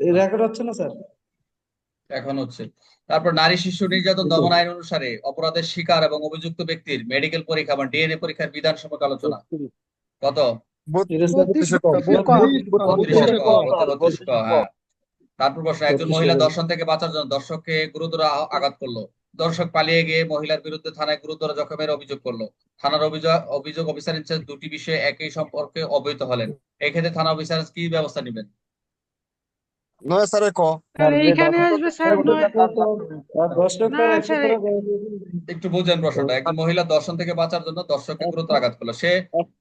Record হচ্ছে না sir? এখন হচ্ছে। তারপর নারী শিশু নির্যাতন দমন আইন অনুসারে অপরাধের শিকার এবং অভিযুক্ত ব্যক্তির মেডিকেল পরীক্ষা বা ডিএনএ পরীক্ষার বিধান সম্পর্কে আলোচনা। কত? হ্যাঁ। তারপর প্রশ্ন একজন মহিলা দর্শন থেকে বাঁচার জন্য দর্শককে গুরুতর আঘাত করল। দর্শক পালিয়ে গিয়ে মহিলার বিরুদ্ধে থানায় গুরুতর জখমের অভিযোগ করল। থানার অভিযোগ অভিযোগ অফিসার ইনচার্জ দুটি বিষয়ে একই সম্পর্কে অবহিত হলেন। এক্ষেত্রে থানা অফিসার কি ব্যবস্থা নেবেন? নয় স্যারে ক স্যার এইখানে আসবে স্যার নয় দর্শক না, স্যার, একটু বুঝেন প্রশ্নটা একজন মহিলা দর্শন থেকে বাঁচার জন্য দর্শককে গুরুতর আঘাত করল। সে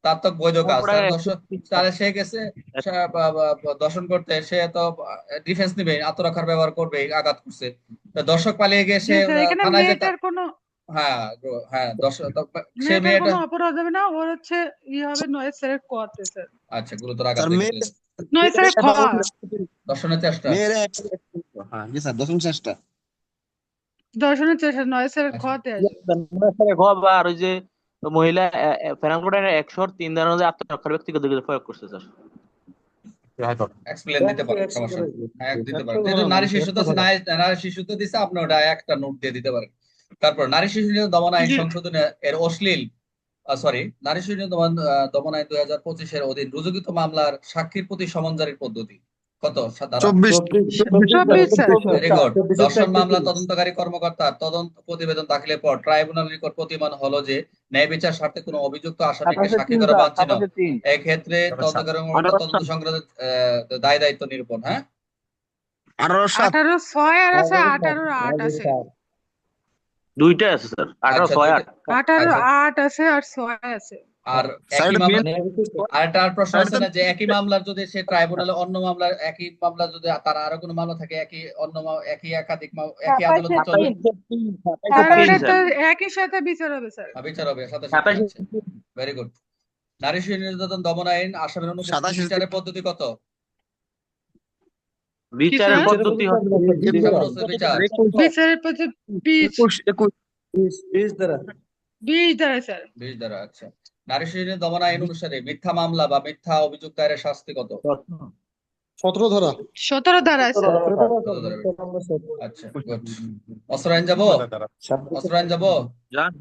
তার তো বৈধ কাজ তার দর্শক তাহলে সে গেছে দর্শন করতে সে তো ডিফেন্স নিবে আত্মরক্ষার ব্যবহার করবে আঘাত করছে। তা দর্শক পালিয়ে গিয়ে সে স্যার, থানায় যেতে কোনো হ্যাঁ হ্যাঁ দর্শক সে মেয়েটা কোনো অপরাধ হবে না ওর হচ্ছে ই হবে নয় স্যারের কোয়াতে স্যার আচ্ছা গুরুতর আঘাত দর্শনের চেষ্টা মেয়ের হ্যাঁ জি স্যার দশম চেষ্টা দর্শনের চেষ্টা নয় স্যারের আচ্ছা। খতে আসবে স্যার ঘর বা আর ওই যে মহিলা ফেরান কোডাইনের একশো তিন ধারণ আত্মরক্ষার ব্যক্তিগত প্রয়োগ করছে স্যার। এক্সপ্লেন দিতে পারেন সমস্যা নেই। হ্যাঁ দিতে পারেন। যেহেতু নারী শিশু তো নারী নারী শিশু তো দিছে আপনি ওটা একটা নোট দিয়ে দিতে পারেন। তারপর নারী শিশু দমন আইন। সংশোধনে এর অশ্লীল সরি নারী শিশু নির্যাতন দমন দমন আইন দুই হাজার পঁচিশের অধীন রুজুকৃত মামলার সাক্ষীর প্রতি সমন জারির পদ্ধতি। কত? গুড দর্শন মামলা তদন্তকারী কর্মকর্তা তদন্ত প্রতিবেদন দাখিলের পর ট্রাইব্যুনাল নিকট প্রতিমান হলো যে ন্যায় বিচার স্বার্থে কোনো অভিযুক্ত আসামিকে সাক্ষী করা বাঞ্ছনীয় এক্ষেত্রে তদন্তকারী কর্মকর্তা তদন্ত সংক্রান্ত আহ, দায় দায়িত্ব নিরূপণ হ্যাঁ? আঠারো ছয় আর আছে আঠারো আট আছে। দুইটা আছে স্যার। আঠারো আচ্ছা, ছয় আট। আঠারো আচ্ছা। আট আছে আর ছয় আছে। আর মামলা আর প্রশ্ন আছে না যে একই মামলার যদি সে ট্রাইব্যুনালে অন্য মামলার একই মামলা যদি তার আরও কোনো মামলা থাকে একই অন্য একই একাধিক মা- একই আদালতে চলে একই সাথে বিচার হবে স্যার। বিচার হবে সাতাশ ভেরি গুড নারী শিশু নির্যাতন দমন আইন আসামের। বিচারের পদ্ধতি কত? বিচারের পদ্ধতি বিচারের প্রতি বিশ দ্বারা। বিশ দ্বারা স্যার। বিশ দ্বারা আচ্ছা। নারী শিশু নির্যাতন দমন আইন অনুসারে মিথ্যা মামলা বা মিথ্যা অভিযোগ দায়েরের শাস্তি কত? সতেরো ধরা। সতেরো স্যার। আচ্ছা গুড অস্ত্র আইন যাব? অস্ত্র আইন যাব? যান